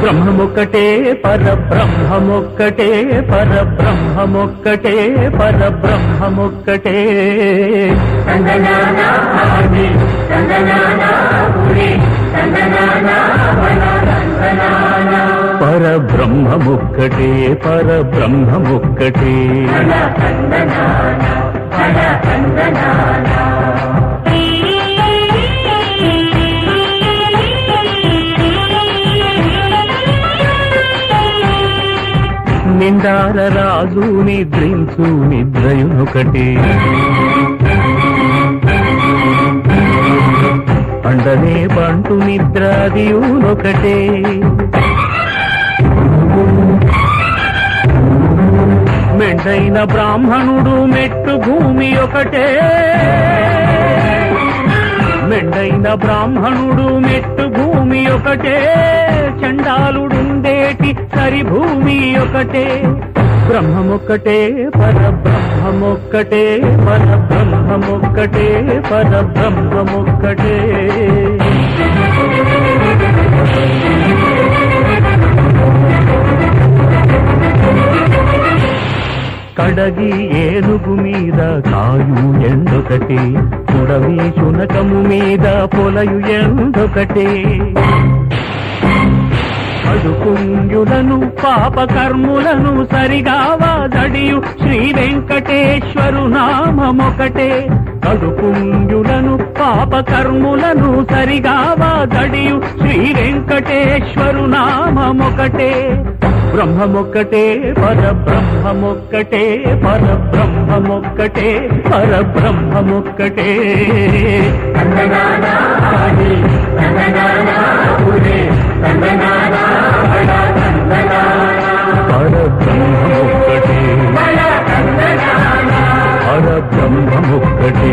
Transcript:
బ్రహ్మమొక్కటే పరబ్రహ్మమొక్కటే పరబ్రహ్మమొక్కటే పరబ్రహ్మమొక్కటే. పరబ్రహ్మమొక్కటే పరబ్రహ్మమొక్కటే. నిండార రాజు నిద్రించు నిద్రయునొకటే. పండనే పంటు నిద్రాదియునొకటే. మెండైన బ్రాహ్మణుడు మెట్టు భూమి ఒకటే. మెండైన బ్రాహ్మణుడు మెట్టు భూమి ఒకటే. చండాలుడుండేటి సరి భూమి ఒకటే బ్రహ్మమొక్కటే పరబ్రహ్మమొక్కటే పరబ్రహ్మమొక్కటే పరబ్రహ్మమొక్కటే. కడగి ఏనుగు మీద కాయు ఎండొకటే పుడవి శునకము మీద పొలయు ఎండొకటే. అడుకుంజులను పాపకర్ములను కర్ములను సరిగావా దడియు శ్రీ వెంకటేశ్వరు నామమొకటే. కడుపుంజులను పాపకర్ములను కర్ములను సరిగావా దడియు శ్రీ వెంకటేశ్వరు నామమొకటే. బ్రహ్మమొక్కటే పరబ్రహ్మమొక్కటే పరబ్రహ్మమొక్కటే పరబ్రహ్మమొక్కటే. తందనానా బ్రహ్మముక్కటే